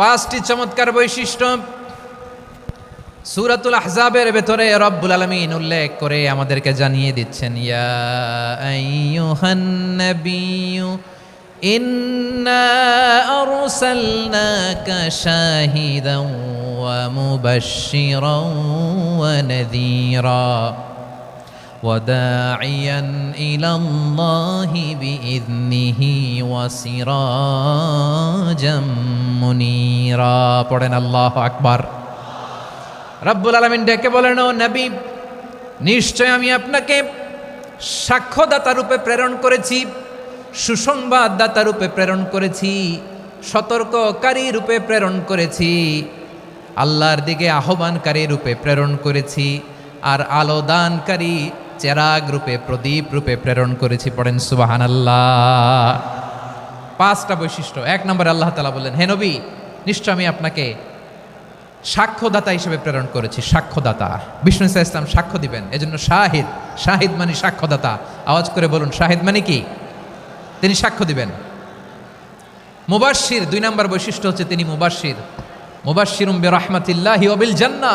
পাঁচটি চমৎকার বৈশিষ্ট্য। সুরাতুল আহজাবের ভেতরে রব্বুল আলমিন উল্লেখ করে আমাদেরকে জানিয়ে দিচ্ছেন, ইয়া আইয়ুহান وداعيا إلى الله بإذنه وسراجا منيرا পড়েন আল্লাহ আকবার রব্বুল আলমিন ডেকে বলেন ও নবী নিশ্চয় আমি আপনাকে সাক্ষ্যদাতা রূপে প্রেরণ করেছি সুসংবাদদাতা রূপে প্রেরণ করেছি সতর্ককারী রূপে প্রেরণ করেছি আল্লাহর দিকে আহ্বানকারী রূপে প্রেরণ করেছি আর আলো দানকারী চেরাগ রূপে, প্রদীপ রূপে প্রেরণ করেছি, পড়েন সুবাহান আল্লাহ পাঁচটা বৈশিষ্ট্য। এক নম্বরে, আল্লাহ তালা বললেন, হে নবী, নিশ্চয় আমি আপনাকে সাক্ষ্যদাতা হিসেবে প্রেরণ করেছি, সাক্ষ্যদাতা। বিষ্ণু ইসা ইসলাম সাক্ষ্য দিবেন, এজন্য শাহিদ শাহিদ মানে সাক্ষ্যদাতা। আওয়াজ করে বলুন, শাহিদ মানে কি? তিনি সাক্ষ্য দিবেন। মুবাশির দুই নম্বর বৈশিষ্ট্য হচ্ছে তিনি মুবাশির মুবাশির উম্বে রহমাতিল্লাহি অবিল জান্না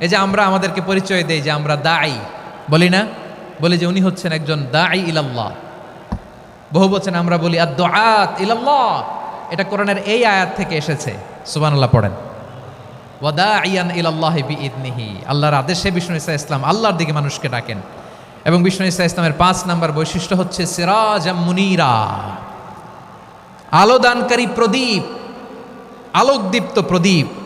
এই যে আমরা আমাদেরকে পরিচয় দেই যে আমরা দাই বলি না? বলি যে উনি হচ্ছেন একজন দাই ইলাল্লাহ। বহু বচন আমরা বলি আদ ইলাল্লাহ। এটা কোরআনের এই আয়াত থেকে এসেছে। সুবহানাল্লাহ পড়েন। ওয়াদা আইয়ান ইলাল্লাহি বিইদনিহি। আল্লাহর আদেশে বিষ্ণু ইসা ইসলাম আল্লাহর দিকে মানুষকে ডাকেন। এবং বিষ্ণু ইসা ইসলামের পাঁচ নাম্বার বৈশিষ্ট্য হচ্ছে সিরাজ মুনিরা। আলোদানকারী প্রদীপ, আলোকদীপ্ত প্রদীপ।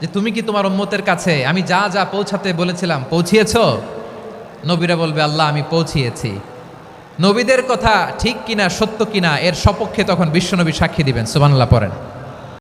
যে তুমি কি তোমার উম্মতের কাছে, আমি যা যা পৌঁছাতে বলেছিলাম, পৌঁছিয়েছ? নবীরা বলবে, আল্লাহ, আমি পৌঁছিয়েছি। নবীদের কথা ঠিক কিনা, সত্য কিনা, এর সপক্ষে তখন বিশ্বনবী সাক্ষী দিবেন সুবানাল্লাহ পড়েন।